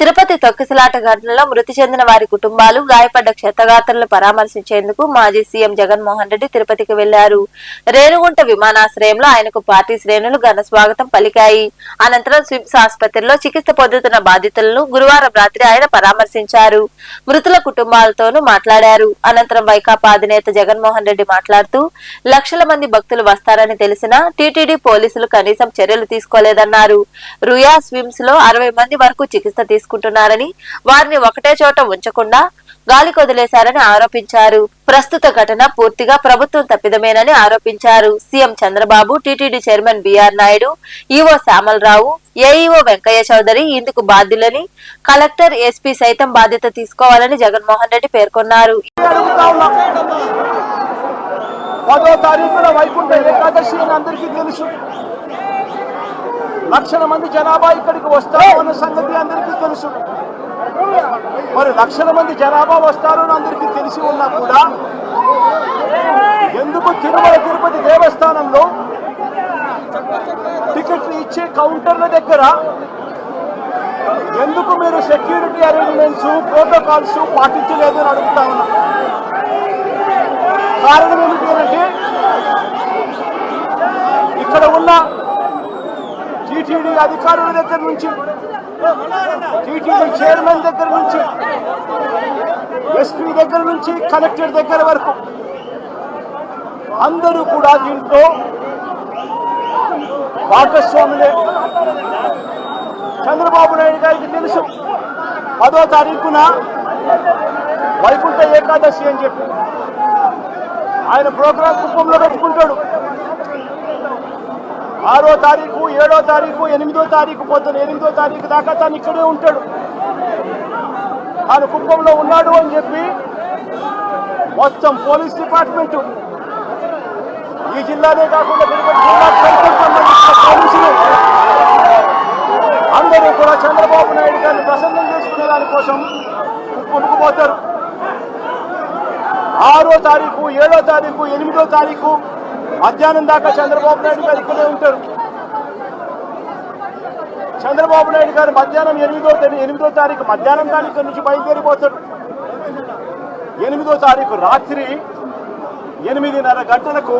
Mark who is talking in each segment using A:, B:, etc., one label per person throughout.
A: 3 తిరుపతి తొక్కిసలాట ఘటనలో మృతి చెందిన వారి కుటుంబాలు గాయపడ్డ క్షతగాత్రులను పరామర్శించేందుకు మాజీ సీఎం జగన్మోహన్ రెడ్డి తిరుపతికి వెళ్ళారు. రేణుగుంట విమానాశ్రయంలో ఆయనకు పార్టీ శ్రేణులు ఘన స్వాగతం పలికాయి. అనంతరం స్విమ్స్ ఆసుపత్రిలో చికిత్స పొందుతున్న బాధితులను గురువారం రాత్రి ఆయన పరామర్శించారు. మృతుల కుటుంబాలతోనూ మాట్లాడారు. అనంతరం వైకాపా అధినేత జగన్మోహన్ రెడ్డి మాట్లాడుతూ లక్షల మంది భక్తులు వస్తారని తెలిసినా టీటీడీ పోలీసులు కనీసం చర్యలు తీసుకోలేదన్నారు. రుయా స్విమ్స్లో అరవై మంది వరకు చికిత్స చేస్తున్నారని వారిని ఒకటే చోట ఉంచకుండా గాలి కొదిలేశారని ఆరోపించారు. ప్రస్తుత ఘటన పూర్తిగా ప్రభుత్వం తప్పిదమేనని ఆరోపించారు. CM Chandrababu TTD chairman BR Naidu EO Shyamalarao AEO Venkaiah Chowdary ఇందుకు బాధ్యులని కలెక్టర్ ఎస్పీ సైతం బాధ్యత తీసుకోవాలని జగన్మోహన్ రెడ్డి పేర్కొన్నారు.
B: పదో తారీఖున వైకుంఠ ఏకాదశి అని అందరికీ తెలుసు. లక్షల మంది జనాభా ఇక్కడికి వస్తారు అన్న సంగతి అందరికీ తెలుసు. మరి లక్షల మంది జనాభా వస్తారు అని అందరికీ తెలిసి ఉన్నా కూడా ఎందుకు తిరుమల తిరుపతి దేవస్థానంలో టికెట్లు ఇచ్చే కౌంటర్ల దగ్గర ఎందుకు మీరు సెక్యూరిటీ అరేంజ్మెంట్స్ ప్రోటోకాల్స్ పాటించలేదు అని అడుగుతా ఉన్నా. కారణం ఏమిటి అంటే ఇక్కడ ఉన్న టీటీడీ అధికారుల దగ్గర నుంచి టీటీడీ చైర్మన్ దగ్గర నుంచి ఎస్పీ దగ్గర నుంచి కలెక్టర్ దగ్గర వరకు అందరూ కూడా దీంట్లో భాగస్వాములే. చంద్రబాబు నాయుడు గారికి తెలుసు పదో తారీఖున వైకుంఠ ఏకాదశి అని చెప్పి ఆయన ప్రోగ్రాం కుప్పంలో పెట్టుకుంటాడు. ఆరో తారీఖు ఏడో తారీఖు ఎనిమిదో తారీఖు పొద్దున ఎనిమిదో తారీఖు దాకా తను ఇక్కడే ఉంటాడు. ఆయన కుప్పంలో ఉన్నాడు అని చెప్పి మొత్తం పోలీస్ డిపార్ట్మెంట్ ఈ జిల్లానే కాకుండా పోలీసులు అందరూ కూడా చంద్రబాబు నాయుడు గారిని ప్రసన్నం చేసుకునే దానికోసం కొనుక్కుపోతారు ఆరో తారీఖు ఏడో తారీఖు ఎనిమిదో తారీఖు మధ్యాహ్నం దాకా చంద్రబాబు నాయుడు గారు ఇక్కడే ఉంటారు. చంద్రబాబు నాయుడు గారు మధ్యాహ్నం ఎనిమిదో ఎనిమిదో తారీఖు మధ్యాహ్నం దాని ఇక్కడి నుంచి బయలుదేరిపోతాడు. ఎనిమిదో తారీఖు రాత్రి ఎనిమిదిన్నర గంటలకు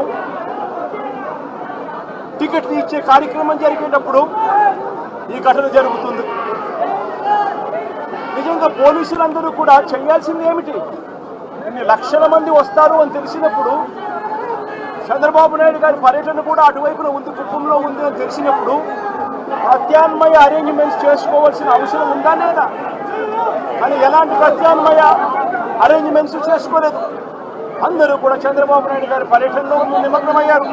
B: టికెట్లు ఇచ్చే కార్యక్రమం జరిగేటప్పుడు ఈ ఘటన జరుగుతుంది. నిజంగా పోలీసులందరూ కూడా చేయాల్సింది ఏమిటి? ఇన్ని లక్షల మంది వస్తారు అని తెలిసినప్పుడు చంద్రబాబు నాయుడు గారి పర్యటన కూడా అటువైపున ఉంది కుటుంబంలో ఉంది అని తెలిసినప్పుడు ప్రత్యామ్నాయ అరేంజ్మెంట్స్ చేసుకోవాల్సిన అవసరం ఉందా లేదా? అని ఎలాంటి ప్రత్యామ్నాయ అరేంజ్మెంట్స్ చేసుకోలేదు. అందరూ కూడా చంద్రబాబు నాయుడు గారి పర్యటనలో నిమగ్నమయ్యారు.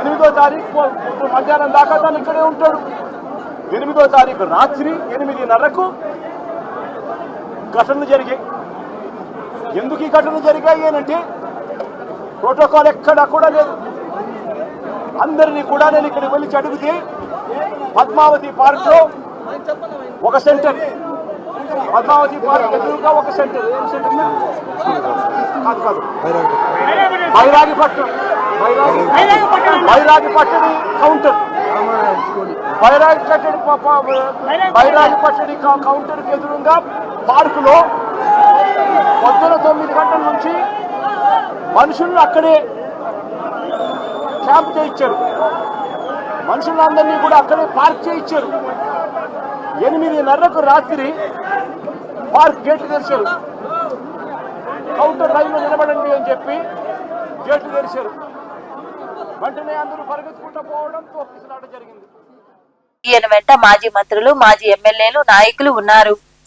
B: ఎనిమిదో తారీఖు ఇప్పుడు మధ్యాహ్నం దాకా తను ఇక్కడే ఉంటాడు. ఎనిమిదో తారీఖు రాత్రి ఎనిమిదిన్నరకు ఘటనలు జరిగాయి. ఎందుకు ఈ ఘటనలు జరిగాయి అంటే ప్రోటోకాల్ ఎక్కడా కూడా లేదు. అందరినీ కూడా నేను ఇక్కడికి వెళ్ళి అడిగితే పద్మావతి పార్క్లో ఒక సెంటర్. పద్మావతి పార్క్ ఎదురుగా ఒక సెంటర్. ఏం సెంటర్ కాదు కాదు. బైరాగిపట్నం. బైరాగి బైరాగిపట్టడి కౌంటర్. బైరాగి కట్టడి బైరాగి పట్టడి కౌంటర్ ఎదురుగా పార్కులో పొద్దున తొమ్మిది గంటల నుంచి మనుషులను అక్కడే క్యాంప్ చేయించారు. మనుషులందరినీ కూడా అక్కడే పార్క్ చేయించారు. ఎనిమిదిన్నరకు రాత్రి పార్క్ గేట్లు తెరిచారు. కౌంటర్ లైన్లో నిలబడండి అని చెప్పి గేట్లు తెరిచారు. వెంటనే అందరూ పరిగెత్తుకుంటూ పోవడం తోపిసలాట జరిగింది.
A: ఈయన వెంట మాజీ మంత్రులు మాజీ ఎమ్మెల్యేలు నాయకులు ఉన్నారు.